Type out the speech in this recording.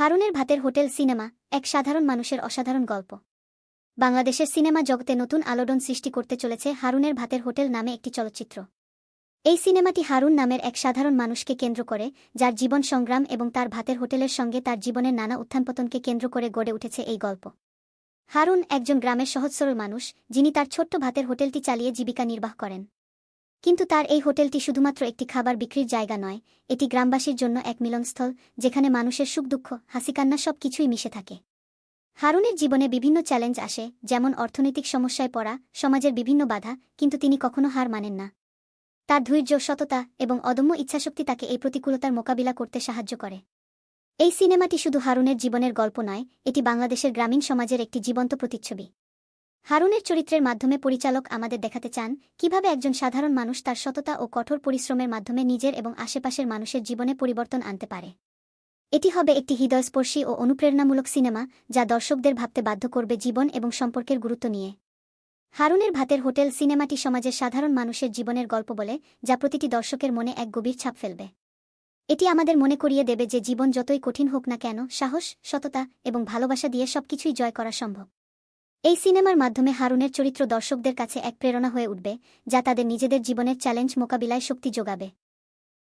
হারুনের ভাতের hotel cinema এক সাধারণ মানুষের অসাধারণ গল্প। বাংলাদেশের সিনেমা জগতে নতুন আলোড়ন সৃষ্টি করতে চলেছে হারুনের ভাতের হোটেল নামে একটি চলচ্চিত্র। এই সিনেমাটি হারুন নামের এক সাধারণ মানুষকে কেন্দ্র করে, যার জীবন সংগ্রাম এবং তার ভাতের হোটেলের সঙ্গে তার জীবনের নানা উত্থানপতনকে কেন্দ্র করে গড়ে উঠেছে এই গল্প। হারুন একজন গ্রামের সহজ সরল মানুষ, যিনি তার ছোট্ট ভাতের হোটেলটি চালিয়ে জীবিকা নির্বাহ করেন। কিন্তু তার এই হোটেলটি শুধুমাত্র একটি খাবার বিক্রির জায়গা নয়, এটি গ্রামবাসীর জন্য এক মিলনস্থল যেখানে মানুষের সুখ, দুঃখ, হাসিকান্না সব কিছুই মিশে থাকে। হারুনের জীবনে বিভিন্ন চ্যালেঞ্জ আসে, যেমন অর্থনৈতিক সমস্যায় পড়া, সমাজের বিভিন্ন বাধা, কিন্তু তিনি কখনো হার মানেন না। তার ধৈর্য, সততা এবং অদম্য ইচ্ছাশক্তি তাকে এই প্রতিকূলতার মোকাবিলা করতে সাহায্য করে। এই সিনেমাটি শুধু হারুনের জীবনের গল্প নয়, এটি বাংলাদেশের গ্রামীণ সমাজের একটি জীবন্ত প্রতিচ্ছবি। হারুনের চরিত্রের মাধ্যমে পরিচালক আমাদের দেখাতে চান কীভাবে একজন সাধারণ মানুষ তার সততা ও কঠোর পরিশ্রমের মাধ্যমে নিজের এবং আশেপাশের মানুষের জীবনে পরিবর্তন আনতে পারে। এটি হবে একটি হৃদয়স্পর্শী ও অনুপ্রেরণামূলক সিনেমা যা দর্শকদের ভাবতে বাধ্য করবে জীবন এবং সম্পর্কের গুরুত্ব নিয়ে। হারুনের ভাতের হোটেল সিনেমাটি সমাজের সাধারণ মানুষের জীবনের গল্প বলে, যা প্রতিটি দর্শকের মনে এক গভীর ছাপ ফেলবে। এটি আমাদের মনে করিয়ে দেবে যে জীবন যতই কঠিন হোক না কেন, সাহস, সততা এবং ভালোবাসা দিয়ে সবকিছুই জয় করা সম্ভব। এই সিনেমার মাধ্যমে হারুনের চরিত্র দর্শকদের কাছে এক প্রেরণা হয়ে উঠবে, যা তাদের নিজেদের জীবনের চ্যালেঞ্জ মোকাবিলায় শক্তি যোগাবে।